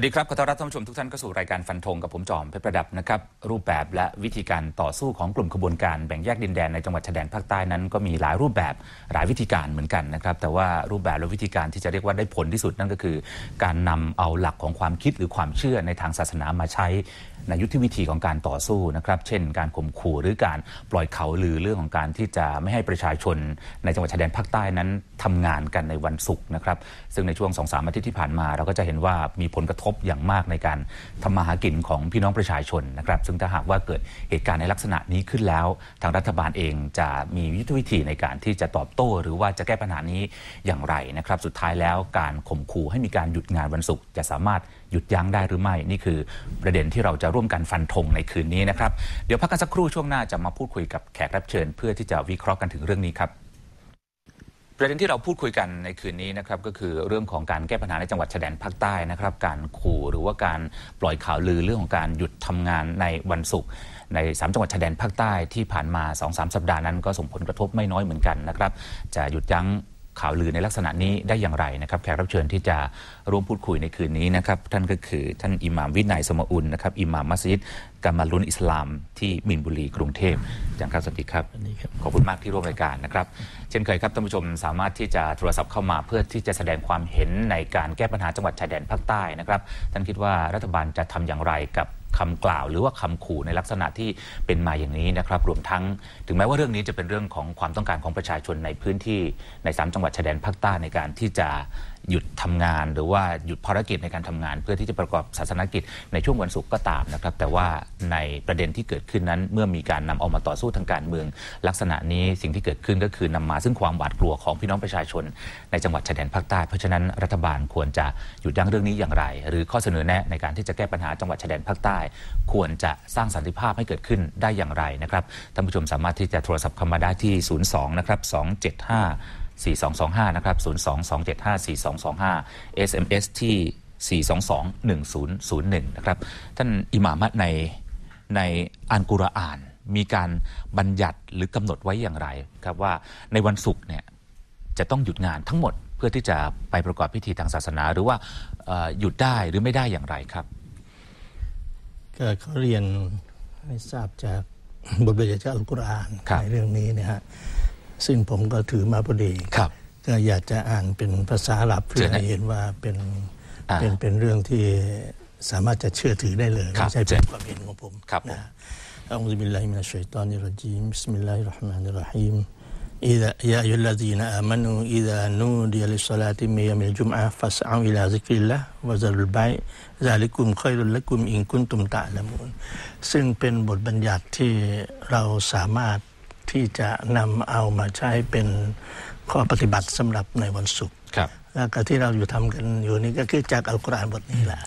สวัสดีครับขอต้อนรับท่านผู้ชมทุกท่านเข้าสู่รายการฟันธงกับผมจอมเพชรประดับนะครับรูปแบบและวิธีการต่อสู้ของกลุ่มขบวนการแบ่งแยกดินแดนในจังหวัดชายแดนภาคใต้นั้นก็มีหลายรูปแบบหลายวิธีการเหมือนกันนะครับแต่ว่ารูปแบบและวิธีการที่จะเรียกว่าได้ผลที่สุดนั่นก็คือ การนำเอาหลักของความคิดหรือความเชื่อในทางศาสนามาใช้ในยุทธวิธีของการต่อสู้นะครับ เช่น การข่มขู่หรือการปล่อยเขาลือเรื่องของการที่จะไม่ให้ประชาชนในจังหวัดชายแดนภาคใต้นั้นทำงานกันในวันศุกร์นะครับซึ่งในช่วง2องสามอาทิตย์ที่ผ่านมาเราก็จะเห็นว่ามีผลกระทบอย่างมากในการทำมาหากินของพี่น้องประชาชนนะครับ ซึ่งถ้าหากว่าเกิดเหตุการณ์ในลักษณะนี้ขึ้นแล้ว ทางรัฐบาลเองจะมียุทธวิธีในการที่จะตอบโต้ หรือว่าจะแก้ปัญหานี้อย่างไรนะครับ สุดท้ายแล้วการข่มขู่ให้มีการหยุดงานวันศุกร์จะสามารถหยุดยั้งได้หรือไม่ นี่คือประเด็นที่เราจะร่วมกันฟันธงในคืนนี้นะครับ เดี๋ยวพักกันสักครู่ช่วงหน้าจะมาพูดคุยกับแขกรับเชิญ เพื่อที่จะวิเคราะห์กันถึงเรื่องนี้ครับ ประเด็นที่เราพูดคุยกันในคืนนี้นะครับก็คือเรื่องของการแก้ปัญหาในจังหวัดชายแดนภาคใต้นะครับ การขู่หรือว่าการปล่อยข่าวลือเรื่องของการหยุดทำงานในวันศุกร์ใน 3 จังหวัดชายแดนภาคใต้ที่ผ่านมา 2-3 สัปดาห์นั้นก็ส่งผลกระทบไม่น้อยเหมือนกันนะครับ จะหยุดยั้ง ข่าวลือในลักษณะนี้ได้อย่างไรนะครับแขกรับเชิญที่จะร่วมพูดคุยในคืนนี้นะครับท่านก็คือท่านอิหม่ามวินัยสมอุลนะครับอิหม่ามมัสยิดกามาลุนอิสลามที่มินบุรีกรุงเทพอาจารย์ครับสวัสดีครับขอบคุณมากที่ร่วมรายการนะครับ เช่นเคยครับท่านผู้ชมสามารถที่จะโทรศัพท์เข้ามาเพื่อที่จะแสดงความเห็นในการแก้ปัญหาจังหวัดชายแดนภาคใต้นะครับท่านคิดว่ารัฐบาลจะทำอย่างไรกับ คำกล่าว หรือว่าคำขู่ในลักษณะที่เป็นมาอย่างนี้นะครับรวมทั้งถึงแม้ว่าเรื่องนี้จะเป็นเรื่องของความต้องการของประชาชนในพื้นที่ในสามจังหวัดชายแดนภาคใต้ในการที่จะ หยุดทำงาน หรือว่าหยุดภารกิจในการทำงาน เพื่อที่จะประกอบศาสนกิจในช่วงวันศุกร์ก็ตามนะครับ แต่ว่าในประเด็นที่เกิดขึ้นนั้นเมื่อมีการนำเอามาต่อสู้ทางการเมือง ลักษณะนี้สิ่งที่เกิดขึ้นก็คือนำมาซึ่งความหวาดกลัวของพี่น้องประชาชน ในจังหวัดชายแดนภาคใต้เพราะฉะนั้นรัฐบาลควรจะหยุดยั้งเรื่องนี้อย่างไร หรือข้อเสนอแนะในการที่จะแก้ปัญหาจังหวัดชายแดนภาคใต้ ควรจะสร้างสันติภาพให้เกิดขึ้นได้อย่างไรนะครับท่านผู้ชมสามารถที่จะโทรศัพท์เข้ามาได้ที่ 02 นะครับ 275 4225 นะครับ 022754225 SMS ที่ 4221001 นะครับ ท่านอิหม่ามในในอันกุรอาน มีการบัญญัติหรือกำหนดไว้อย่างไรครับว่าในวันศุกร์เนี่ยจะต้องหยุดงานทั้งหมดเพื่อที่จะไปประกอบพิธีทางศาสนา หรือว่าหยุดได้หรือไม่ได้อย่างไรครับก็เขาเรียนให้ทราบจากบทบัญญัติอัลกุรอานในเรื่องนี้นะฮะ ซึ่งผมก็ถือมาพอดีก็อยากจะอ่านเป็นภาษาหลับเพื่อให้เห็นว่าเป็นเป็นเป็นเรื่องที่สามารถจะเชื่อถือได้เลยไม่ใช่เป็นความเห็นของผมนะอัลลอฮฺบิลลาฮิมินัชชัยตานิรจีมบิสมิลลาฮิรราะห์มานิรราะฮีม إذا يا أيها الذين آمنوا إذا نودي للصلاة من يوم الجمعة فاسعوا إلى ذكر الله وذروا البيع ذلكم خير لكم إن كنتم تعلمون ซึ่งเป็นบทบัญญัติที่เราสามารถ ที่จะนำเอามาใช้เป็นข้อปฏิบัติสำหรับในวันศุกร์แล้วก็ที่เราอยู่ทำกันอยู่นี้ก็คือจากอัลกุรอานบทนี้แหละ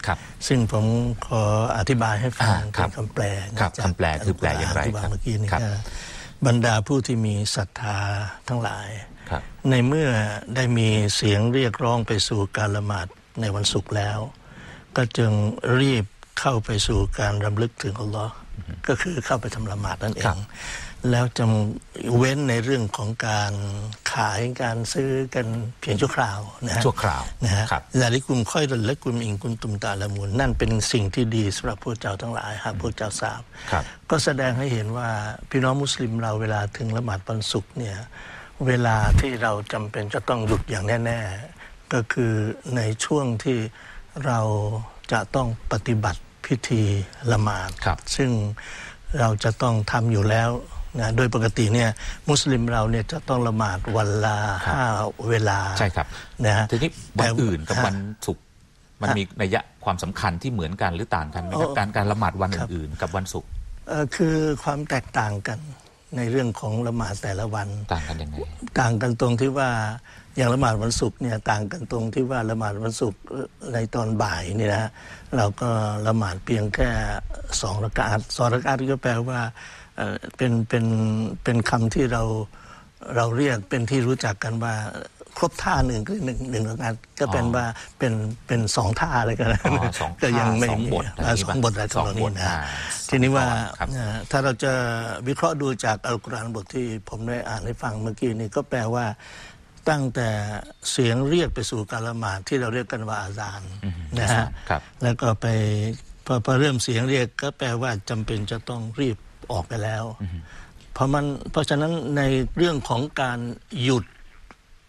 ซึ่งผมขออธิบายให้ฟังเป็นคำแปลคำแปลคือแปลอย่างไรที่ว่าเมื่อกี้นี้บรรดาผู้ที่มีศรัทธาทั้งหลาย ในเมื่อได้มีเสียงเรียกร้องไปสู่การละหมาดในวันศุกร์แล้ว ก็จึงรีบเข้าไปสู่การรำลึกถึงอัลลอฮ์ก็คือเข้าไปทำละหมาดนั่นเอง แล้วจำเว้นในเรื่องของการขายการซื้อกันเพียงชั่วคราวนะฮะชั่วคราวนะฮะลาลิกุมค่อยรและกุมอิงกุมตุมตาละมุนนั่นเป็นสิ่งที่ดีสำหรับพวกเจ้าทั้งหลายหากพวกเจ้าทราบ ก็แสดงให้เห็นว่าพี่น้องมุสลิมเราเวลาถึงละหมาดวันศุกร์เนี่ยเวลาที่เราจำเป็นจะต้องหยุดอย่างแน่ ๆ ก็คือในช่วงที่เราจะต้องปฏิบัติพิธีละหมาดซึ่งเราจะต้องทำอยู่แล้ว นะโดยปกติเนี่ยมุสลิมเราเนี่ยจะต้องละหมาดวันละห้าเวลาใช่ครับนะฮะทีนี้วันอื่นกับวันศุกร์มันมีนัยยะความสำคัญที่เหมือนกันหรือต่างกันไหมครับการการละหมาดวันอื่นๆกับวันศุกร์คือความแตกต่างกันในเรื่องของละหมาดแต่ละวันต่างกันยังไงต่างกันตรงที่ว่าอย่างละหมาดวันศุกร์เนี่ยต่างกันตรงที่ว่าละหมาดวันศุกร์ในตอนบ่ายนี่นะเราก็ละหมาดเพียงแค่สองระกาศสองระกาศก็แปลว่า เป็นเป็นเป็นคำที่เราเราเรียกเป็นที่รู้จักกันว่าครบท่าหนึ่งก็หนึ่งหนึ่งงานก็เป็นว่าเป็นเป็นสองท่าอะไรกันก็ยังไม่มีสองบทอะไรตรงนี้นะทีนี้ว่าถ้าเราจะวิเคราะห์ดูจากอัลกุรอานบทที่ผมได้อ่านให้ฟังเมื่อกี้นี้ก็แปลว่าตั้งแต่เสียงเรียกไปสู่การละหมาดที่เราเรียกกันว่าอาซานนะฮะครับแล้วก็ไปพอพอเริ่มเสียงเรียกก็แปลว่าจำเป็นจะต้องรีบ ออกไปแล้ว เพราะมันเพราะฉะนั้นในเรื่องของการหยุด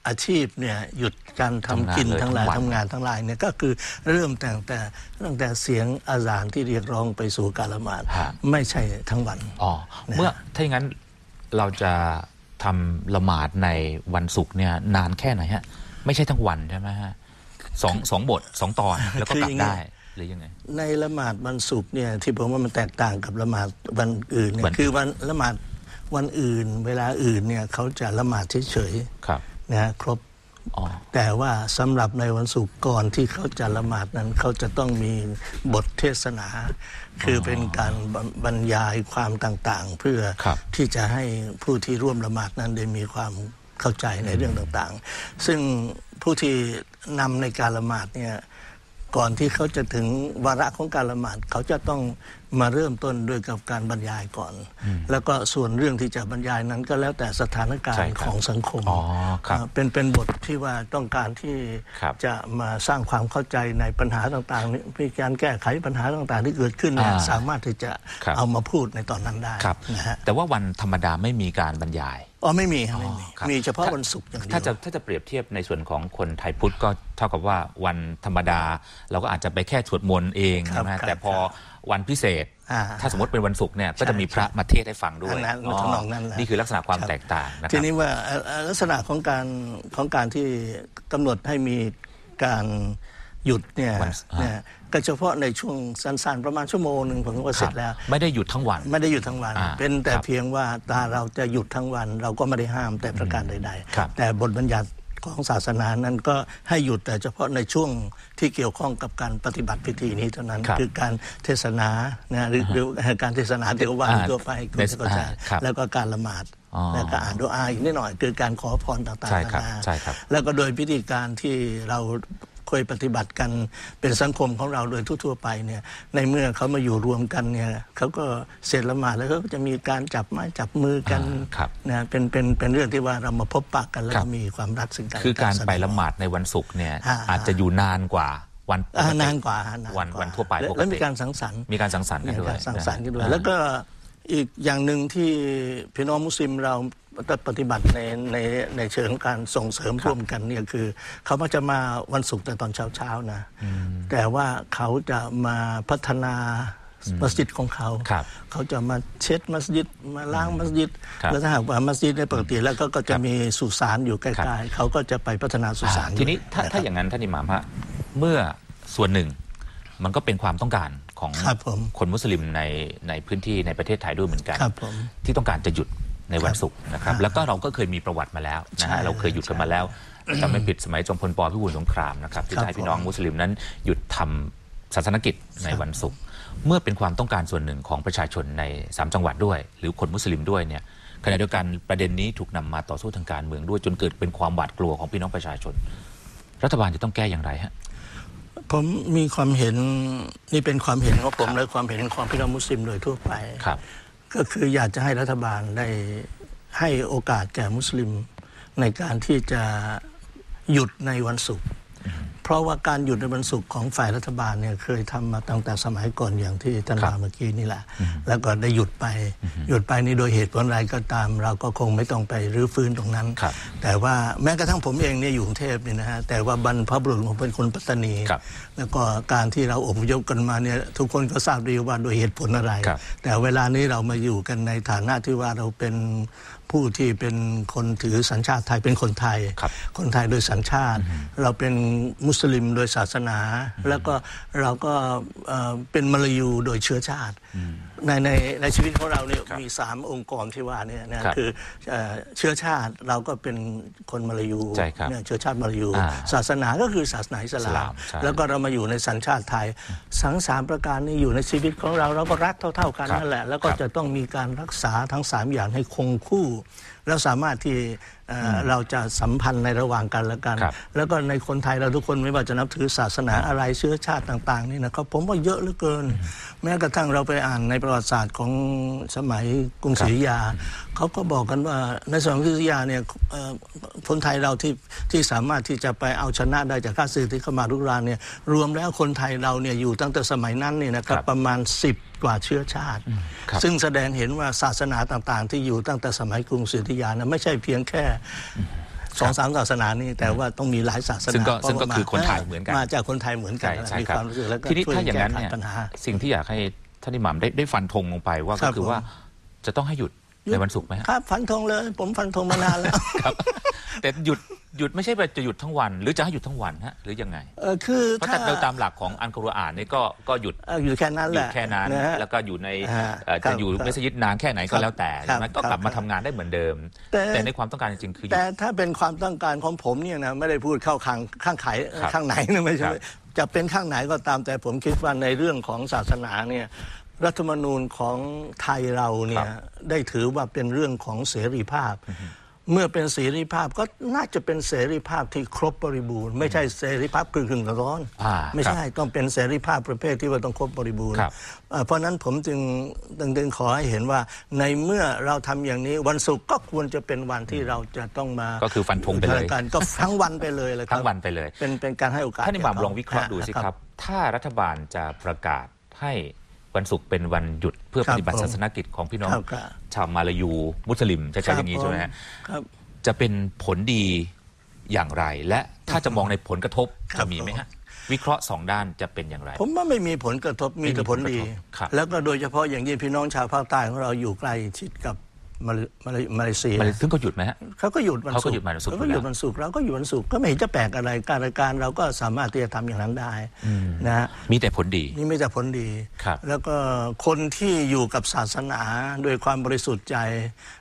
อาชีพเนี่ยหยุดการทำกินทำงานเลยทั้งหลายทั้งวันทำงานทั้งหลายเนี่ยก็คือเริ่มตั้งแต่ตั้งแต่เสียงอาซานที่เรียกร้องไปสู่การละหมาดฮะไม่ใช่ทั้งวันอ๋อเมื่อถ้าอย่างนั้นเราจะทำละหมาดในวันศุกร์เนี่ยนานแค่ไหนฮะ ไม่ใช่ทั้งวันใช่ไหมฮะสองสองบทสองตอนแล้วก็คือกลัอบย่างนี้ได้ หรือยังไง ในละหมาดวันศุกร์เนี่ยที่ผมว่ามันแตกต่างกับละหมาดวันอื่นเนี่วัยนคือวันละหมาดวันอื่น เวลาอื่นเนี่ยเขาจะละหมาดเฉยครับๆนะฮะครบอ๋อแต่ว่าสำหรับในวันศุกร์ก่อนที่เขาจะละหมาดนั้น เขาจะต้องมีบทเทศนา คือเป็นการบรรยายความต่างๆ เพื่อครับที่จะให้ผู้ที่ร่วมละหมาดนั้นได้มีความเข้าใจในเรื่องต่างๆ ซึ่งผู้ที่นำในการละหมาดเนี่ย ก่อนที่เขาจะถึงวาระของการละหมาดเขาจะต้องมาเริ่มต้นด้วยกับการบรรยายก่อน แล้วก็ส่วนเรื่องที่จะบรรยายนั้นก็แล้วแต่สถานการใช่ณ์ครับของสังคมอ๋อครับอ่าเป็นเป็นบทที่ว่าต้องการที่ครับจะมาสร้างความเข้าใจในปัญหาต่างๆนี้มีการแก้ไขปัญหาต่างๆ ที่เกิดขึ้นเนี่ยอ่าสามารถที่จะครับเอามาพูดในตอนนั้นได้ครับนะฮะแต่ว่าวันธรรมดาไม่มีการบรรยาย อ๋อไม่มีครับไม่มีครับมีเฉพาะถ้าวันศุกร์อย่างเดียวถ้าจะถ้าจะเปรียบเทียบในส่วนของคนไทยพุทธก็เท่ากับว่าวันธรรมดา เราก็อาจจะไปแค่สวดมนต์เองครับใช่ไหมครับแต่พอวันพิเศษ อ่า ถ้าสมมติเป็นวันศุกร์เนี่ยก็จะมีพระมาเทศน์ให้ฟังด้วยอันนั้นทำนองนั้นแหละนี่คือลักษณะความครับแตกต่างนะคทีรับนี้ว่าเอ่อเอ่อลักษณะของการของการที่กำหนดให้มีการหยุดเนี่ยวันอ่า เนี่ย ก็เฉพาะในช่วงสั้นๆประมาณชั่วโมงหนึ่งผมก็เสร็จแล้ว ไม่ได้หยุดทั้งวัน ไม่ได้หยุดทั้งวัน อ่าเป็นแต่ครับเพียงว่าตาเราจะหยุดทั้งวัน เราก็ไม่ได้ห้ามแต่ประการใด ครับ ๆ แต่บทบัญญัติของศาสนานั้นก็ให้หยุดแต่เฉพาะในช่วงที่เกี่ยวข้องกับการปฏิบัติพิธีนี้เท่านั้นครับคือการเทศนานะหรือหรือการเทศนาเทววันอ่าตัวไปคุณเทศจะเข้าใจอ่าครับแล้วก็การละหมาดอ๋อแล้วก็อ่านดูอาอีกนิดหน่อย คือการขอพรต่างๆใช่ครับนานา ใช่ครับ แล้วก็โดยพิธีการที่เราเค ยปฏิบัติกันเป็นสังคมของเราโดยทั่วๆไปเนี่ยในเมื่อเขามาอยู่รวมกันเนี่ยเขาก็เสร็จละหมาดแล้วเขาก็จะมีการจับไม้จับมือกันอ่าครับนะเป็นเป็นเป็นเรื่องที่ว่าเรามาพบปะกันแล้วครัก็บมีความรักซึ่งกันคือการและนไปละหมาดในวันศุกร์เนี่ยอ่าอาจจะอยู่นานกว่าวันปกอ่าตินานกว่าฮะนานวันกาวันทั่วไปและปกติแล้วมีการสังสรรค์มีการสังสรรค์กันมีด้วยการสังสรรค์กันด้วยะฮะแล้วก็ อีกอย่างหนึ่งที่พี่น้องมุสลิมเราปฏิบัติในในในเชิงของการส่งเสริมร่วมกันเนี่ยคือ เขามักจะมาวันศุกร์แต่ตอนเช้าเช้าๆนะ แต่ว่าเขาจะมาพัฒนามัสยิดของเขาครับเขาจะมาเช็ดมัสยิดมาล้างมัสยิดครับแล้วถ้าหากว่ามัสยิดในยปกติแล้วก็ก็จะมีสุสานอยู่ใกครัล้บๆเขาก็จะไปพัฒนาสุสานอ่าทีนี้ถ้าด้วยะถ้าครับอย่างนั้นท่านอิหม่ามฮะเมื่อส่วนหนึ่งมันก็เป็นความต้องการ ของครับผมคนมุสลิมในในพื้นที่ในประเทศไทยด้วยเหมือนกันครับผมที่ต้องการจะหยุดในวันศุกร์นะครับครับแล้วก็เราก็เคยมีประวัติมาแล้วนะใช่ฮะเราเคยหยุดกันมาแล้วจำไม่ผิดสมัยจอมพลปพิบูลสงครามนะครับที่ครับจะให้พี่น้องผมมุสลิมนั้นหยุดทำศาสนกิจในวันศุกร์เมื่อเป็นความต้องการส่วนหนึ่งของประชาชนในสามจังหวัดด้วย หรือคนมุสลิมด้วยเนี่ยขณะเดียวกันประเด็นนี้ถูกนำมาต่อสู้ทางการเมืองด้วยจนเกิดเป็นความหวาดกลัวของพี่น้องประชาชน รัฐบาลจะต้องแก้อย่างไรฮะ ผมมีความเห็นนี่เป็นความเห็นของผมและความเห็นของพี่น้องมุสลิมโดยทั่วไปครับ ก็คืออยากจะให้รัฐบาลได้ให้โอกาสแก่มุสลิมในการที่จะหยุดในวันศุกร์ เพราะว่าการหยุดในวันศุกร์ของฝ่ายรัฐบาลเนี่ยเคยทำมาตั้งแต่สมัยก่อนอย่างที่ท่านครับว่าเมื่อกี้นี่แหละ แล้วก็ได้หยุดไปหยุดไปนี่โดยเหตุผลอะไรก็ตาม เราก็คงไม่ต้องไปรื้อฟื้นตรงนั้นครับแต่ว่าแม้กระทั่งผมเองเนี่ยอยู่กรุงเทพเนี่ยนะฮะแต่ว่าบรรพบุรุษผมเป็นคนปัตตานีครับแล้วก็การที่เราอพยพกันมาเนี่ยทุกคนก็ทราบดีว่าโดยเหตุผลอะไรครับแต่เวลานี้เรามาอยู่กันในฐานะที่ว่าเราเป็น ผู้ที่เป็นคนถือสัญชาติไทยเป็นคนไทยครับคนไทยโดยสัญชาติ เราเป็นมุสลิมโดยศาสนา แล้วก็เราก็เอ่อเป็นมลายูโดยเชื้อชาติ ในในในชีวิตของเราเนี่ยครับมีสามองค์กรที่ว่าเนี่ยนะครับคือเอ่อเชื้อชาติเราก็เป็นคนมลายูใช่ครับเนี่ยเชื้อชาติมลายู อ่าศาสนาก็คือศาสนาอิสอิสลาลามมใช่แล้วก็เรามาอยู่ในสัญชาติไทยสังสามประการนี้อยู่ในชีวิตของเราเราก็รักเท่า ๆกันครับนั่นแหละ แล้วก็ครับจะต้องมีการรักษาทั้งสามอย่างให้คงคู่ แล้วสามารถที่เอ่ออเราจะสัมพันธ์ในระหว่างกันและกัน ครับ แล้วก็ในคนไทยเราทุกคนไม่ว่าจะนับถือศาสนาอะไรเชื้อชาติต่าง ๆ นี่นะครับผมว่าเยอะเหลือเกิน แม้กระทั่งเราไปอ่านในประวัติศาสตร์ของสมัยกรุงศรีอยุธยาเขาก็บอกกันว่าในสมัยกรุงศรีอยุธยาเนี่ยเอ่อคนไทยเราที่ที่สามารถที่จะไปเอาชนะได้จากข้าศึกที่เข้ามารุกรานเนี่ยรวมแล้วคนไทยเราเนี่ยอยู่ตั้งแต่สมัยนั้นเนี่ยนะครับครับประมาณ 10 กว่าเชื้อชาติ ครับ ซึ่งแสดงเห็นว่าศาสนาต่างๆ ที่อยู่ตั้งแต่สมัยกรุงศรีอยุธยานะไม่ใช่เพียงแค่สองสามศาสนานี้แต่ว่าต้องมีหลายศาสนาซึ่งก็เพราะซึ่งก็ว่าคือคนไทยเหมือนกัน มาจากคนไทยเหมือนกันใช่ใช่มีครับ ความรู้สึกแล้วก็ทีนี้ช่วยถ้าอย่างนั้นแก้ไขเนี่ยปัญหา สิ่งที่อยากให้ ท่านอิหม่ามได้ได้ฟันธงลงไปว่าครัก็บคือผมว่าจะต้องให้หยุดในวันศุกร์ไหมฮะครับ ฟันธงเลย ผมฟันธงมานานแล้ว ครับ แต่หยุดหยุดไม่ใช่แบบจะหยุดทั้งวัน หรือจะให้หยุดทั้งวันฮะหรือยังไง เออคือเพราะถ้าถ้าเราตามหลักของอันกุรอานนี่ก็ก็หยุดเอ่ออยู่แค่นั้นหแหยุดละแค่นั้นะฮะ แล้วก็อยู่ในฮะเอ่อครัจะบอยู่ครับมัสยิดนานแค่ไหนก็แล้วแต่ครับใช่ไหมก็ครับกลับมาครัทำบงานได้เหมือนเดิม แต่ แต่ในความต้องการจริงๆคือหยุด แต่ถ้าเป็นความต้องการของผมเนี่ยนะไม่ได้พูดเข้าข้างข้างไขครับข้างไหนนะไม่ใช่ครับ จะเป็นข้างไหนก็ตามแต่ผมคิดว่าในเรื่องของศาสนาเนี่ยรัฐธรรมนูญของไทยเราเนี่ยได้ถือว่าเป็นเรื่องของเสรีภาพ เมื่อเป็นเสรีภาพก็น่าจะเป็นเสรีภาพที่ครบบริบูรณ์ ไม่ใช่เสรีภาพครึ่งครึ่งๆร้อนๆอ่าไม่ใช่ต้องเป็นเสรีภาพประเภทที่ว่าต้องครบบริบูรณ์ครับเอ่อเพราะฉะนั้นผมจึงจึงจึงขอให้เห็นว่าในเมื่อเราทำอย่างนี้วันศุกร์ก็ควรจะเป็นวันที่เราจะต้องมา ก็คือฟันธงไปเลยกันก็ทั้งวันไปเลยเลยครับทั้งวันไปเลย เป็นเป็นการให้โอกาสท่านอิหม่ามแก่ขลองวิเคราะห์ดูสิครับ ถ้ารัฐบาลจะประกาศให้ วันศุกร์เป็นวันหยุดเพื่อครัปบฏิบัติผมศาสนกิจของพี่น้องครับครับชาวมาลายูมุสลิมจะใช้อย่างนี้ใช่ไหมฮะครับจะเป็นผลดีอย่างไร และถ้าจะมองในผลกระทบครัจะบมีไหมฮะวิเคราะห์สองด้านจะเป็นอย่างไร ผมว่าไม่มีผลกระทบมีแต่ผลดีไม่มีผลกระทบครับแล้วก็โดยเฉพาะอย่างยิ่งพี่น้องชาวภาคใต้ของเราอยู่ใกล้ชิดกับ มาเลมาเลมาเลเซีย มันซึ่งก็หยุดไหมฮะ เขาก็หยุดวันศุกร์เขาก็หยุดวันศุกร์เขาก็หยุดวันศุกร์เราก็หยุดวันศุกร์ก็ไม่เห็นจะแปลกอะไรการรายการเราก็สามารถที่จะทำอย่างนั้นได้นะฮะมีแต่ผลดี นี่ไม่แต่ผลดี ครับ แล้วก็คนที่อยู่กับศาสนาด้วยความบริสุทธิ์ใจ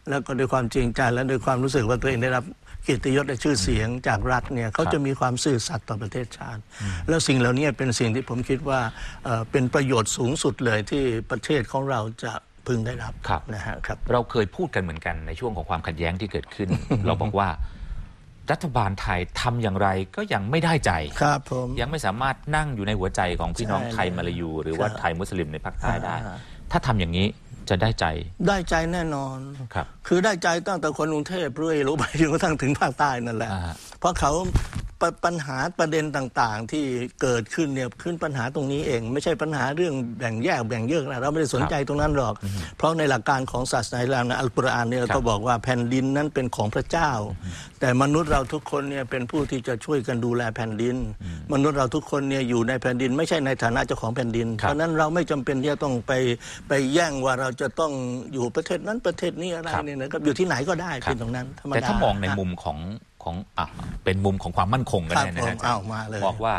แล้วก็ด้วยความจริงใจและด้วยความรู้สึกว่าตัวเองได้รับเกียรติยศและชื่อเสียงจากรัฐเนี่ยเขาจะมีความซื่อสัตย์ต่อประเทศชาติ แล้วสิ่งเหล่านี้เป็นสิ่งที่ผมคิดว่าเอ่อเป็นประโยชน์สูงสุดเลยที่ประเทศของเราจะ พึงได้รับครับ นะฮะครับ เราเคยพูดกันเหมือนกันในช่วงของความขัดแย้งที่เกิดขึ้น เราบอกว่า รัฐบาลไทยทำอย่างไรก็ยังไม่ได้ใจ ครับผม ยังไม่สามารถนั่งอยู่ในหัวใจของพี่น้องใช่ไทยมาลายู หรือว่าครับไทยมุสลิมในภาคใต้ได้ อ่า ถ้าทำอย่างนี้จะได้ใจได้ใจแน่นอน ครับ คือได้ใจตั้งแต่คนกรุงเทพเรื่อยรู้ไปจนกระทั่งถึงภาคใต้นั่นแหละ อ่าเพราะเขา ปปัญหาประเด็นต่างๆ ที่เกิดขึ้นเนี่ยขึ้นปัญหาตรงนี้เอง ไม่ใช่ปัญหาเรื่องแบ่งแยกแบ่งเยอะนะเราไม่ได้สนใจตรงนั้นหรอก เพราะในหลักการของศาสนาอิสลามนะอัลกุรอานเนี่ยครับก็บอกว่าแผ่นดินนั้นเป็นของพระเจ้า แต่มนุษย์เราทุกคนเนี่ยเป็นผู้ที่จะช่วยกันดูแลแผ่นดิน มนุษย์เราทุกคนเนี่ยอยู่ในแผ่นดิน ไม่ใช่ในฐานะเจ้าของแผ่นดินครับเพราะฉะนั้นเราไม่จำเป็นที่จะต้องไปไปแย่งว่าเราจะต้องอยู่ประเทศนั้นประเทศนี้อะไรครับเนี่ยนะครับอยู่ที่ไหนก็ได้ครับเป็นตรงนั้นธรรมดาแต่ถ้ามองในมุมของ ของอะเป็นมุมของความมั่นคงกันครับแน่นะฮะผมเอามาเลยบอกว่า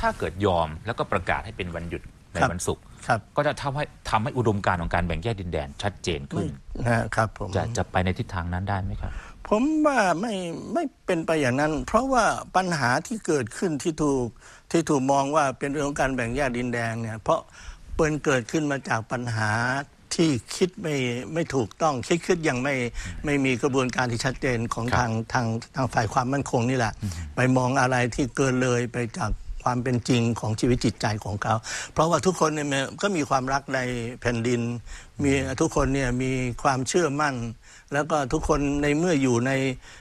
ถ้าเกิดยอมแล้วก็ประกาศให้เป็นวันหยุดในครับวันศุกร์ครับก็จะทำให้ทำให้อุดมการณ์ของการแบ่งแยกดินแดนชัดเจนขึ้นนะครับผมจะจะไปในทิศทางนั้นได้ไหมครับ ผมว่าไม่ไม่เป็นไปอย่างนั้น เพราะว่าปัญหาที่เกิดขึ้นที่ถูกที่ถูกมองว่าเป็นเรื่องของการแบ่งแยกดินแดงเนี่ยเพราะเปินเกิดขึ้นมาจากปัญหา ที่คิดไม่ไม่ถูกต้องคิดคิดยังไม่ไม่มีกระบวนการที่ชัดเจนของครับทางทางทางฝ่ายความมั่นคงนี่แหละ ไปมองอะไรที่เกินเลยไปจากความเป็นจริงของชีวิตจิตใจของเขา เพราะว่าทุกคนเนี่ยก็มีความรักในแผ่นดิน มีทุกคนเนี่ยมีความเชื่อมั่น แล้วก็ทุกคนในเมื่ออยู่ใน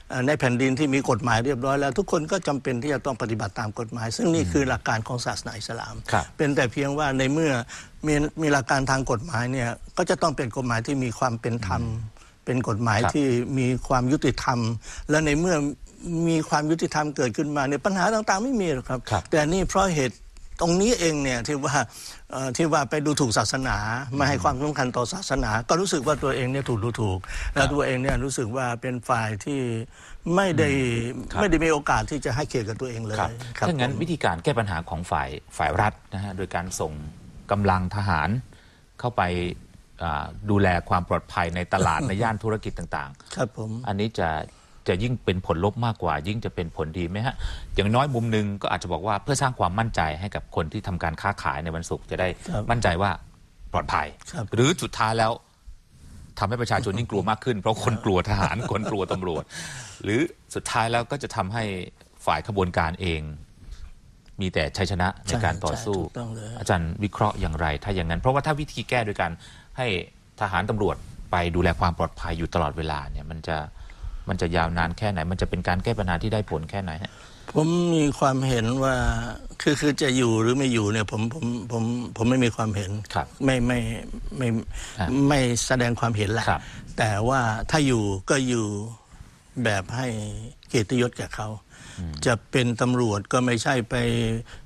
เอ่อในแผ่นดินที่มีกฎหมายเรียบร้อยแล้ว ทุกคนก็จำเป็นที่จะต้องปฏิบัติตามกฎหมาย ซึ่งนี่คือหลักการของศาสนาอิสลามครับเป็นแต่เพียงว่าในเมื่อมีมีหลักการทางกฎหมายเนี่ยก็จะต้องเป็นกฎหมายที่มีความเป็นธรรม เป็นกฎหมายครับที่มีความยุติธรรม และในเมื่อมีความยุติธรรมเกิดขึ้นมาเนี่ยปัญหาต่างๆ ไม่มีหรอกครับครับแต่นี่เพราะเหตุ ตรงนี้เองเนี่ยที่ว่าเอ่อที่ว่าไปดูถูกศาสนาไม่ให้ความสำคัญต่อศาสนา ก็รู้สึกว่าตัวเองเนี่ยถูกดูถูก แล้วตัวเองเนี่ยรู้สึกว่าเป็นฝ่ายที่ไม่ได้ครับไม่ได้มีโอกาสที่จะให้เกียรติกับตัวเองเลยครับครับถ้างั้นผมวิธีการแก้ปัญหาของฝ่ายฝ่ายรัฐนะฮะโดยการส่งกำลังทหารเข้าไปอ่าดูแลความปลอดภัยในตลาดในย่านธุรกิจต่างครับผมๆอันนี้จะ จะยิ่งเป็นผลลบมากกว่า ยิ่งจะเป็นผลดีไหมฮะอย่างน้อยมุมหนึ่งก็อาจจะบอกว่าเพื่อสร้างความมั่นใจให้กับคนที่ทำการค้าขายในวันศุกร์จะได้ครับมั่นใจว่าปลอดภัย ครับ หรือสุดท้ายแล้วทำให้ประชาชนยิ่งกลัวมากขึ้น เพราะคนกลัวทหาร คนกลัวตำรวจ หรือสุดท้ายแล้วก็จะทำให้ฝ่ายขบวนการเอง มีแต่ชัยชนะในใช่การต่อสู้ ใช่ถูกต้องเลย อาจารย์วิเคราะห์อย่างไร ถ้าอย่างนั้น เพราะว่าถ้าวิธีแก้โดยการให้ทหารตำรวจไปดูแลความปลอดภัยอยู่ตลอดเวลาเนี่ย มันจะ มันจะยาวนานแค่ไหน มันจะเป็นการแก้ปัญหาที่ได้ผลแค่ไหนฮะผมมีความเห็นว่าคือคือจะอยู่หรือไม่อยู่เนี่ยผมผมผมผมไม่มีความเห็นครับไม่ไม่ไม่ครับไม่แสดงความเห็นแหละครับแต่ว่าถ้าอยู่ก็อยู่แบบให้เกียรติยศแก่เขา จะเป็นตำรวจก็ไม่ใช่ไป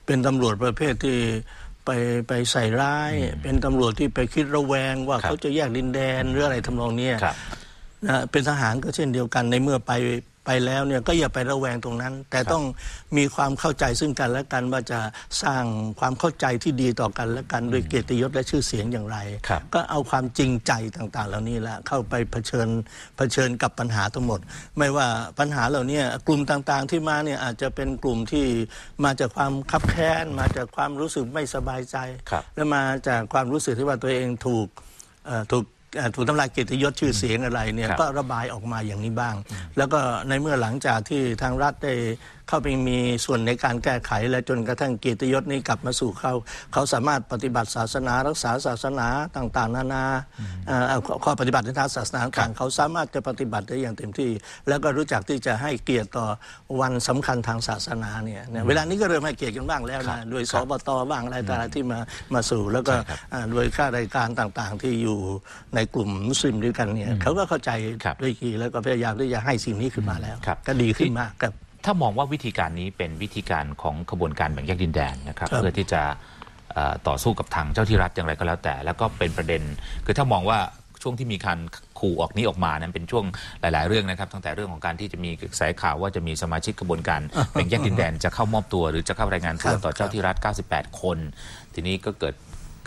เป็นตำรวจประเภทที่ไปไปใส่ร้าย เป็นตำรวจที่ไปคิดระแวงว่าครับเขาจะแยกดินแดนหรืออะไรทำนองเนี้ยครับ นะเป็นทหารก็เช่นเดียวกันในเมื่อไปไปแล้วเนี่ยก็อย่าไประแวงตรงนั้น แต่ต้องมีความเข้าใจซึ่งกันและกันว่าจะสร้างความเข้าใจที่ดีต่อกันและกันด้วยเกียรติยศและชื่อเสียงอย่างไรครับก็เอาความจริงใจต่างๆ เหล่านี้แหละเข้าไปเผชิญเผชิญกับปัญหาทั้งหมด ไม่ว่าปัญหาเหล่านี้กลุ่มต่างๆ ที่มาเนี่ยอาจจะเป็นกลุ่มที่มาจากความคับแค้นมาจากความรู้สึกไม่สบายใจครับและมาจากความรู้สึกที่ว่าตัวเองถูกเอ่อถูก เอ่อถูกทำลายเกียรติยศชื่อเสียงอะไรเนี่ยครับ ก็ระบายออกมาอย่างนี้บ้าง แล้วก็ในเมื่อหลังจากที่ทางรัฐได้ เข้าไปมีส่วนในการแก้ไข และจนกระทั่งเกียรติยศนี้กลับมาสู่เขาเขาสามารถปฏิบัติศาสนารักษาศาสนาต่างๆ นานาเอ่อเอาข้อปฏิบัติในทางศาสนาต่างๆเขาสามารถจะปฏิบัติได้อย่างเต็มที่ แล้วก็รู้จักที่จะให้เกียรติต่อวันสำคัญทางศาสนาเนี่ยนะเวลานี้ก็เริ่มให้เกียรติกันบ้างแล้วครันะบโดยสบตบ้างอะไรต่างๆที่มามาสู่ แล้วก็ใช่ครับอ่าโดยข้าราชการต่างๆ ที่อยู่ในกลุ่มมุสลิมด้วยกันเนี่ยเขาก็เข้าใจครับด้วยกีแล้วก็พยายามที่จะให้สิ่งนี้ขึ้นมาแล้วครับก็ดีขึ้นมากครับ ถ้ามองว่าวิธีการนี้เป็นวิธีการของขบวนการแบ่งแยกดินแดนนะครับครับเพื่อที่จะเอ่อต่อสู้กับทางเจ้าที่รัฐอย่างไรก็แล้วแต่ แล้วก็เป็นประเด็น คือถ้ามองว่าช่วงที่มีการขู่ออกนี้ออกมานั้นเป็นช่วงหลาย ๆ เรื่องนะครับตั้งแต่เรื่องของการที่จะมีกระแสข่าวว่าจะมีสมาชิกกระบวนการแบ่งแยกดินแดนจะเข้ามอบตัว หรือจะเข้ารายงานตัวครับต่อเจ้าที่รัฐ 98 คน ทีนี้ก็เกิด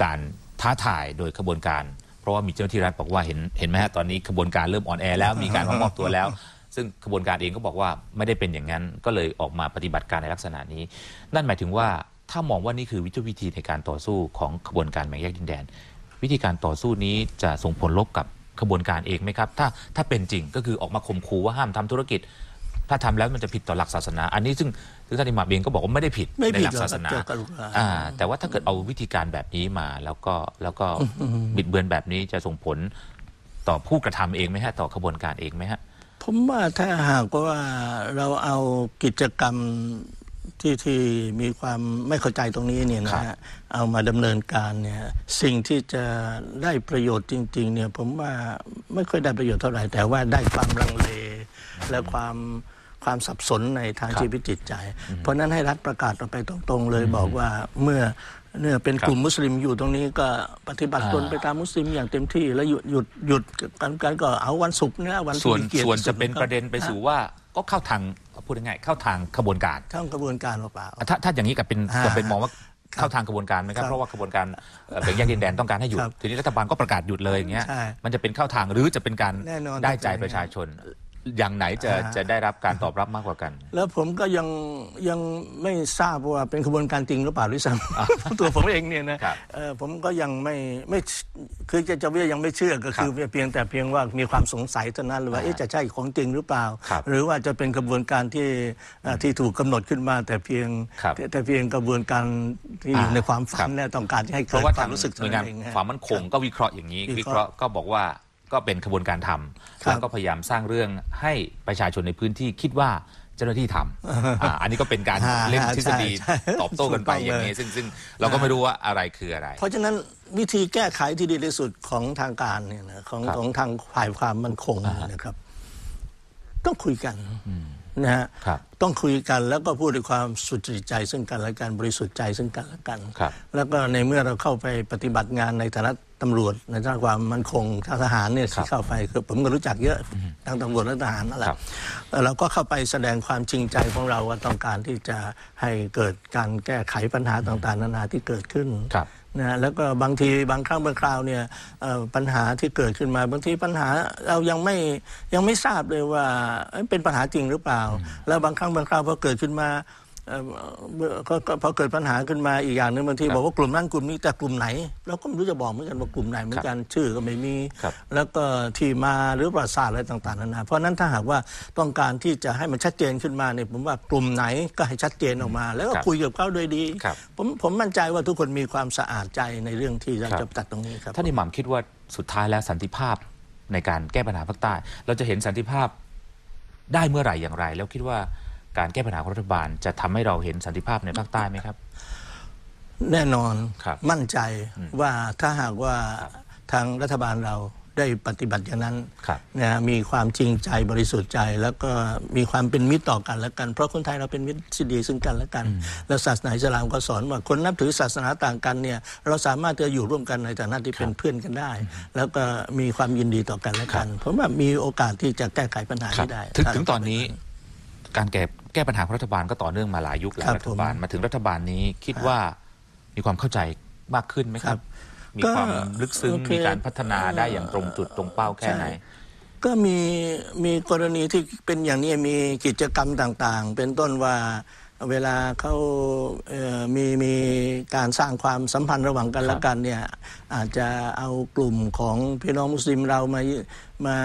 การท้าทายโดยขบวนการ เพราะว่ามีเจ้าหน้าที่รัฐบอกว่าเห็นเห็นไหมฮะตอนนี้ขบวนการเริ่มอ่อนแอแล้วมีการเข้ามอบตัวแล้ว ซึ่งขบวนการเองก็บอกว่าไม่ได้เป็นอย่างนั้นก็เลยออกมาปฏิบัติการในลักษณะนี้ นั่นหมายถึงว่าถ้ามองว่านี่คือวิธีวิธีในการต่อสู้ของขบวนการแบ่งแยกดินแดน วิธีการต่อสู้นี้จะส่งผลลบกับขบวนการเองไหมครับ ถ้าถ้าเป็นจริงก็คือออกมาข่มขู่ว่าห้ามทำธุรกิจ ถ้าทำแล้วมันจะผิดต่อหลักศาสนา อันนี้ซึ่งซึ่งท่านอิหม่ามเองก็บอกว่าไม่ได้ผิดไม่ในผิดหลักศาสนาหรอกครับเจ้ากรุณาอ่าแต่ว่าถ้าเกิดเอาวิธีการแบบนี้มาแล้วก็แล้วก็บิดเบือนแบบนี้จะส่งผลต่อผู้กระทำเองไหมฮะต่อขบวนการเองไหมฮะ ผมว่าถ้าหากว่าเราเอากิจกรรมที่ที่มีความไม่เข้าใจตรงนี้เนี่ยนะฮะเอามาดำเนินการเนี่ยสิ่งที่จะได้ประโยชน์จริง ๆ เนี่ยผมว่าไม่ค่อยได้ประโยชน์เท่าไหร่ แต่ว่าได้ความลังเล และความความสับสนในทางครับชีวิตจิตใจ เพราะฉะนั้นให้รัฐประกาศออกไปตรงๆเลยบอกว่าเมื่อ เนื่อเป็นครับกลุ่มมุสลิมอยู่ตรงนี้ก็ปฏิบัติตนอ่าไปตามมุสลิมอย่างเต็มที่ แล้วหยุดหยุดหยุดกันกันก็เอาวันศุกร์นะวันที่ส่วนมีกียรติส่วนที่สุจะเป็นประเด็นไปสู่ว่าก็เข้าทางพูดง่ายๆเข้าทางขบวนการทั้งกระบวนการเปล่าถ้าถ้าอย่างนี้กับเป็นอ่ากับเป็นมองว่าครับเข้าทางกระบวนการไหมครับครับเพราะว่ากระบวนการเอ่อแบ่งแยกดินแดนต้องการให้หยุดครับทีนี้รัฐบาลก็ประกาศหยุดเลยอย่างเงี้ยใช่มันจะเป็นเข้าทางหรือจะเป็นการแน่นอนได้ใจต้องเป็นประชาชน อย่างไหนจะอ่าจะได้รับการตอบรับมากกว่ากัน แล้วผมก็ยังยังไม่ทราบว่าเป็นขบวนการจริงหรือเปล่าด้วยซ้ำตัวผมเองเนี่ยนะครับเอ่อผมก็ยังไม่ไม่คือจะจะว่ายังไม่เชื่อก็คือเพียงแต่เพียงว่ามีความสงสัยเท่านั้นเลยว่าอ่าเอ๊ะจะใช่ของจริงหรือเปล่าครับหรือว่าจะเป็นกระบวนการที่เอ่อที่ถูกกำหนดขึ้นมา แต่เพียงครับแต่แต่เพียงกระบวนการที่อยู่อ่าในความฝัครันบและต้องการจะให้เพเกิดราะว่าควาทางมรู้สึกหน่วยงานเองฮะความมั่นคงก็วิเคราะห์อย่างนี้วิวิเคเคราะราะห์ห์ก็บอกว่า ก็เป็นขบวนการทำครับแล้วก็พยายามสร้างเรื่องให้ประชาชนในพื้นที่คิดว่าเจ้าหน้าที่ทำอ่าอันนี้ก็เป็นการอ่าเล่นทฤษฎีใช่ใช่ตอบโต้กันไปถูกต้องอย่างนี้เลยซึ่งซึ่งเราก็ไม่รู้ว่าอะไรคืออะไร เพราะฉะนั้นวิธีแก้ไขที่ดีที่สุดของทางการเนี่ยนะของครับของทางฝ่ายความมั่นคงเนี่ยนะครับ ต้องคุยกันนะฮะครับต้องคุยกันแล้วก็พูดด้วยความสุจริตใจซึ่งกันและกันบริสุทธิ์ใจซึ่งกันและกันครับแล้วก็ในเมื่อเราเข้าไปปฏิบัติงานในฐานะ ตำรวจในด้านความมั่นคงทางทหารเนี่ยครับที่เข้าไปคือผมก็รู้จักเยอะทั้งตำรวจและทหารนั่นแหละครับเราก็เข้าไปแสดงความจริงใจของเราว่าต้องการที่จะให้เกิดการแก้ไขปัญหาต่างๆ นานาที่เกิดขึ้นครับนะฮะแล้วก็บางทีบางครั้งบางคราวเนี่ยเอ่อปัญหาที่เกิดขึ้นมาบางทีปัญหาเรายังไม่ยังไม่ทราบเลยว่าเอ้ยเป็นปัญหาจริงหรือเปล่า แล้วบางครั้งบางคราวพอเกิดขึ้นมาเอ่อเมื่อก็ก็ พอเกิดปัญหาขึ้นมาอีกอย่างหนึ่งบางทีบอกว่ากลุ่มนั้นกลุ่มนี้แต่กลุ่มไหน เราก็ไม่รู้จะบอกเหมือนกันว่ากลุ่มไหนเหมือนกันชื่อก็ไม่มี แล้วก็ที่มาหรือประวัติศาสตร์อะไรต่างๆนานาเพราะนั้นถ้าหากว่าต้องการที่จะให้มันชัดเจนขึ้นมาเนี่ยผมว่ากลุ่มไหนก็ให้ชัดเจนออกมา แล้วก็คุยกับเขาโดยดี ผมผมมั่นใจว่าทุกคนมีความสะอาดใจในเรื่องที่เราครับจะตัดตรงนี้ครับท่านอิหม่ามคิดว่าสุดท้ายแล้วสันติภาพในการแก้ปัญหาภาคใต้ เราจะเห็นสันติภาพได้เมื่อไหร่อย่างไร แล้วคิดว่า การแก้ปัญหาของรัฐบาล จะทำให้เราเห็นสันติภาพในภาคใต้ไหมครับ แน่นอนครับมั่นใจว่าถ้าหากว่าทางรัฐบาลเราได้ปฏิบัติอย่างนั้นครับนะมีความจริงใจบริสุทธิ์ใจ แล้วก็มีความเป็นมิตรต่อกันและกัน เพราะคนไทยเราเป็นมิตรที่ดีซึ่งกันและกัน แล้วศาสนาอิสลามก็สอนว่าคนนับถือศาสนาต่างกันเนี่ยเราสามารถจะอยู่ร่วมกันในฐานะที่เป็นเพื่อนกันได้ แล้วก็มีความยินดีต่อกันและกันผมว่ามีโอกาสที่จะแก้ไขปัญหาครับนี้ได้ถึงถ้าถึงตอนนี้ การแก้แก้ปัญหาของรัฐบาลก็ต่อเนื่องมาหลายยุคแล้วครับรัฐบาลผมมาถึงรัฐบาลนี้คิดว่ามีความเข้าใจมากขึ้นไหมคครัรับบมีก็ความลึกซึ้งโอเคมีการพัฒนาได้อย่างตรงจุดตรงเป้าแค่ไหนใช่ก็มีมีกรณีที่เป็นอย่างนี้มีกิจกรรมต่างๆ เป็นต้นว่า เวลาเขาเมีมีการสร้างความสัมพันธ์ระหว่างกันและกันเนี่ยอาจจะเอากลุ่มของพี่น้องมุสลิมเรามามา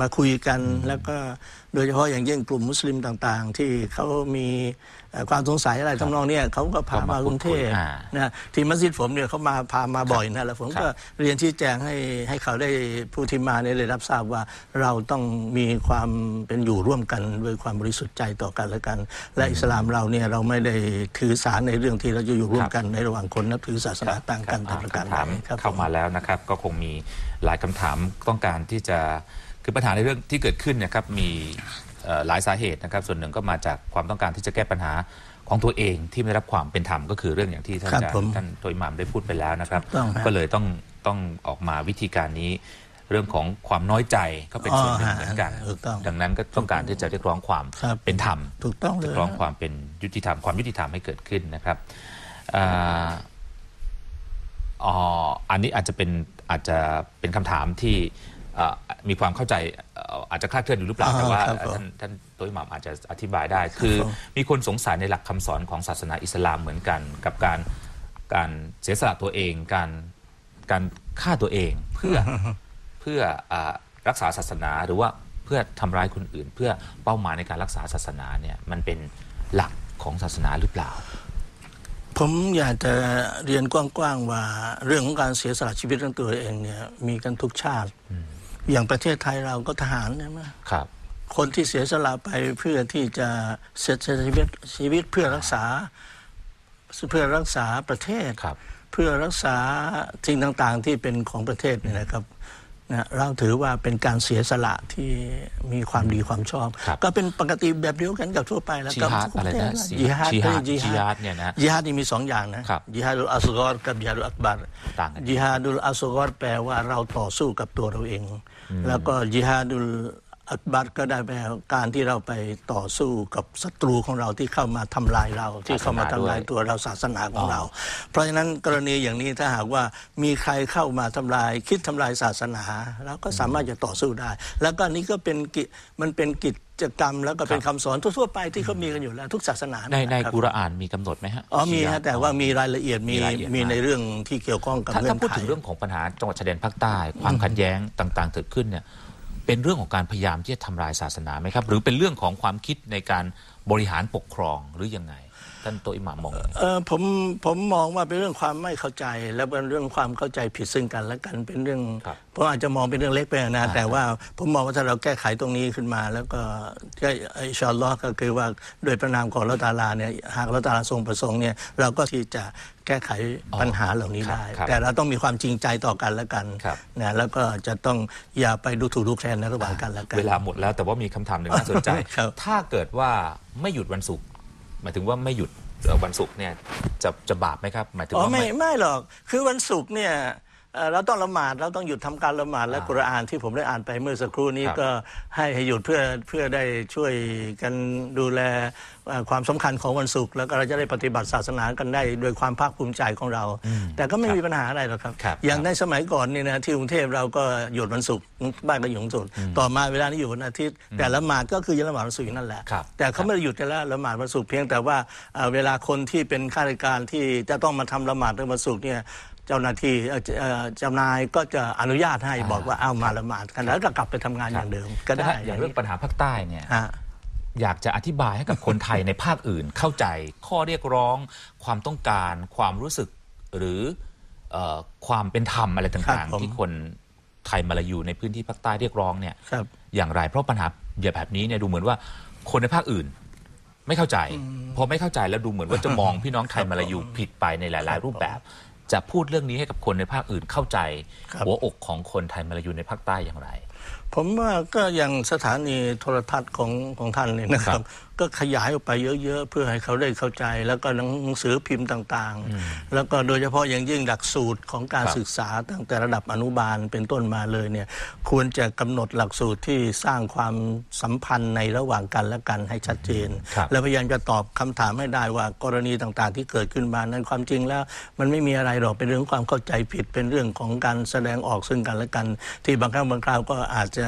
มาคุยกัน แล้วก็โดยเฉพาะอย่างยิ่งกลุ่มมุสลิมต่างๆ ที่เขามี ความสงสัยอะไรทำนองเนี้ยเขาก็พาก็มามากรุงเทพพูดคุยอ่านะที่มัสยิดผมเนี่ยเขามาพามาบ่อยนะแล้วผมครับก็เรียนชี้แจงให้ให้เขาได้ผู้ที่มาเนี่ยได้รับทราบว่าเราต้องมีความเป็นอยู่ร่วมกันด้วยความบริสุทธิ์ใจต่อกันและกัน และอิสลามเราเนี่ยเราไม่ได้ถือสารในเรื่องที่เราจะอยู่ร่วมกันในระหว่างคนนับถือศาสนาต่างกันคแต่รับประการคำถามใดครับเข้ามาแล้วนะครับ ก็คงมีหลายคำถามต้องการที่จะคือปัญหาในเรื่องที่เกิดขึ้นเนะครับมีเอ่อ หลายสาเหตุนะครับ ส่วนหนึ่งก็มาจากความต้องการที่จะแก้ปัญหาของตัวเองที่ไม่ได้รับความเป็นธรรมก็คือเรื่องอย่างที่ท่านครับอาจารผมย์ท่านตัวอิหม่ามได้พูดไปแล้วนะครับต้องฮะก็เลยต้องต้องออกมาวิธีการนี้ เรื่องของความน้อยใจก็เป็นส่วนหนึ่งเหมือนกันอ๋อฮะถูกต้องดังนั้นก็ต้องการที่จะเรียกร้องความครับเป็นธรรมถูกต้องเลยเรียกร้องความเป็นยุติธรรมความยุติธรรมให้เกิดขึ้นนะครับอ่าอ๋ออันนี้อาจจะเป็นอาจจะเป็นคำถามที่ เอ่อมีความเข้าใจเอ่ออาจจะคลาดเคลื่อนอยู่หรือเปล่า อ่าแต่ว่าครับผมท่านท่านตัวอิหม่ามอาจจะอธิบายได้ คือผมมีคนสงสัยในหลักคำสอนของศาสนาอิสลามเหมือนกัน กับการการเสียสละตัวเอง การการฆ่าตัวเองเพื่อ เพื่ออ่ารักษาศาสนาหรือว่าเพื่อทำร้ายคนอื่น เพื่อเป้าหมายในการรักษาศาสนาเนี่ยมันเป็นหลักของศาสนาหรือเปล่า ผมอยากจะเรียนกว้างๆว่าเรื่องของการเสียสละชีวิตของตัวเองเนี่ยมีกันทุกชาติ อย่างประเทศไทยเราก็ทหารใช่ไหมครับ คนที่เสียสละไปเพื่อที่จะเสียชีวิตชีวิตเพื่อรักษาเพื่อรักษาประเทศครับ เพื่อรักษาสิ่งต่างๆ ที่เป็นของประเทศเนี่ยนะครับนะเราถือว่าเป็นการเสียสละที่มีความดีความชอบครับก็เป็นปกติแบบเดียวกันกับทั่วไปแล้วจิก็ฮาดทุกอะไรประเทศนะจิฮาดจิฮาดจิจิฮาฮาดดเนี่ยนะจิฮาดนี่มีสองอย่างนะครับจิฮาดุลอัสกอรกับจิฮาดุลอักบัรต่างกันจิฮาดุลอัสกอรแปลว่าเราต่อสู้กับตัวเราเอง แล้วก็จิฮาดุลอักบัรก็ได้แปลว่าการที่เราไปต่อสู้กับศัตรูของเราที่เข้ามาทำลายเรา ที่เข้ามาทำลายตัวเราศาสนาของเรา เพราะฉะนั้นกรณีอย่างนี้ถ้าหากว่ามีใครเข้ามาทำลาย คิดทำลายศาสนาเราก็สามารถจะต่อสู้ได้ แล้วก็นี่ก็เป็นกิมันเป็นกิจ กรรมแล้วก็เป็นคำสอนทั่วๆไปที่เขามีกันอยู่แล้วทุกศาสนาในในครับกุรอานมีกำหนดไหมฮะอ๋อมีชีะฮะแต่ว่ามีรายละเอียดมีมีรายละเอียดมีมากในเรื่องที่เกี่ยวข้องกับถ้าเรื่อถ้างพูดไทถึยงเรื่องของปัญหาจังหวัดชายแดนภาคใต้ ความขัดแย้งต่างๆเกิดขึ้นเนี่ยเป็นเรื่องของการพยายามที่จะทำลายศาสนาไหมครับ หรือเป็นเรื่องของความคิดในการบริหารปกครองหรือยังไง ท่านโตอิหม่ามมองยังไงเออผมผมมองว่าเป็นเรื่องความไม่เข้าใจ และเป็นเรื่องความเข้าใจผิดซึ่งกันและกันเป็นเรื่องครับผมอาจจะมองเป็นเรื่องเล็กไปนะแต่ว่าผมมองว่าถ้าเราแก้ไขตรงนี้ขึ้นมา แล้วก็ก็อินชาอัลลอฮ์ก็คือว่าโดยประนามของอัลลอฮ์ตะอาลาเนี่ยหากอัลลอฮ์ตะอาลาทรงประสงค์เนี่ยเราก็ที่จะแก้ไขปัญหาเหล่านี้ครับได้ครับแต่เราต้องมีความจริงใจต่อกันและกันครับนะแล้วก็จะต้องอย่าไปดูถูกดูแคลนในระหว่างกันและกัน เวลาหมดแล้วแต่ว่ามีคำถามหนึ่งน่าสนใจครับถ้าเกิดว่าไม่หยุดวันศุกร์ หมายถึงว่าไม่หยุดวันศุกร์เนี่ยจะจะบาปไหมครับ หมายถึงอ๋อว่าไม่ไม่หรอก คือวันศุกร์เนี่ย เอ่อเราต้องละหมาดเราต้องหยุดทำการละหมาดและกุรอานที่ผมได้อ่านไปเมื่อสักครู่นี้ครับก็ให้ให้หยุดเพื่อเพื่อได้ช่วยกันดูแลเอ่อความสำคัญของวันศุกร์แล้วก็เราจะได้ปฏิบัติศาสนากันได้โดยความภาคภูมิใจของเรา แต่ก็ไม่มีปัญหาอะไรหรอกครับครับอย่างในสมัยก่อนนี่นะที่กรุงเทพเราก็หยุดวันศุกร์บ้านก็อยู่วันศุกร์ต่อมาเวลานี้อยู่วันอาทิตย์ แต่ละหมาดก็คือยังละหมาดวันศุกร์อยู่นั่นแหละครับแต่เขาไม่ได้หยุดกันแล้วละหมาดวันศุกร์เพียงแต่ว่าเอ่อเวลาคนที่เป็นข้าราชการที่จะต้องมาทำละหมาดในวันศุกร์เนี่ย เจ้าหน้าที่เอ่อเอ่อเจ้านายก็จะอนุญาตให้บอกว่าเอามาละหมาดกันแล้วก็กลับไปทำงานอย่างเดิมก็ได้แต่ถ้าอย่างเรื่องปัญหาภาคใต้เนี่ย ฮะ อยากจะอธิบายให้กับคนไทยในภาคอื่นเข้าใจข้อเรียกร้อง ความต้องการ ความรู้สึกหรือเออความเป็นธรรมอะไรครัต่างบผมๆที่คนไทยมาลายูในพื้นที่ภาคใต้เรียกร้องเนี่ยครับ อย่างไรเพราะปัญหาแบบนี้เนี่ยดูเหมือนว่าคนในภาคอื่น ไม่เข้าใจพอไม่เข้าใจแล้วดูเหมือนว่าจะมองพี่น้องไทยมาลายูผิดไปในหลาย ๆ รูปแบบ จะพูดเรื่องนี้ให้กับคนในภาคอื่นเข้าใจครับหัวอกของคนไทยมาลายูในภาคใต้อย่างไร ผมว่าก็อย่างสถานีโทรทัศน์ของของท่านเนี่ยนะคครัรับบ ก็ขยายออกไปเยอะ ๆ เพื่อให้เขาได้เข้าใจ แล้วก็หนังสือพิมพ์ต่างๆ แล้วก็โดยเฉพาะอย่างยิ่งหลักสูตรของการครับศึกษาตั้งแต่ระดับอนุบาลเป็นต้นมาเลยเนี่ยควรจะกำหนดหลักสูตรที่สร้างความสัมพันธ์ในระหว่างกันและกันให้ชัดเจนครับและพยายามจะตอบคำถามให้ได้ว่ากรณีต่างๆ ที่เกิดขึ้นมานั้นความจริงแล้ว มันไม่มีอะไรหรอกเป็นเรื่องความเข้าใจผิดเป็นเรื่องของการแสดงออกซึ่งกันและกัน ที่บางครั้งบางคราวก็อาจจะ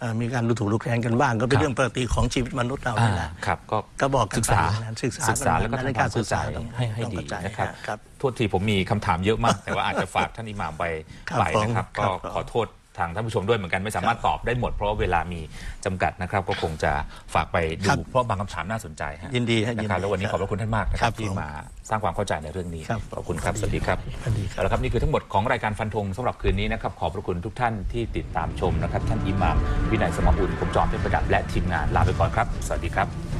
เอ่อมีการดูถูกดูแคลนกันบ้างก็เป็ครันบเรื่องปกติของชีวิตมนุษย์เราอ่านี่แหละครับก็ก็บอกกันศึกษาไปนะศึกษาศึกษาแล้วก็ในทำคกาวารมศึเข้ากใจษาต้องให้ให้ต้องดีเข้าใจนะครับครับโทษทีผมมีคำถามเยอะมาก แต่ว่าอาจจะฝากท่านอิหม่ามไปครับไปนะครับผมครัก็บขอโทษทางท่านผู้ชมด้วยเหมือนกันไม่สามารถตอบได้หมด เพราะว่าเวลามีจำกัดนะครับ ก็คงจะฝากไปดูครับเพราะบางคำถามน่าสนใจฮะยินดีฮะนะครับยินดีแล้ววันนี้คขรัอบบพระคุณท่านมากนะคครัรับบที่ผมมาสร้างความเข้าใจในเรื่องนี้ครับขอบคุณครับสวัสดีครับสวัสดีครับเอาละครับนี่คือทั้งหมดของรายการฟันธงสำหรับคืนนี้นะครับขอบพระคุณทุกท่านที่ติดตามชมนะครับ ท่านอิหม่ามวินัยสมบุญผมจอมเป็นประดับและทีมงานลาไปก่อนครับ สวัสดีครับ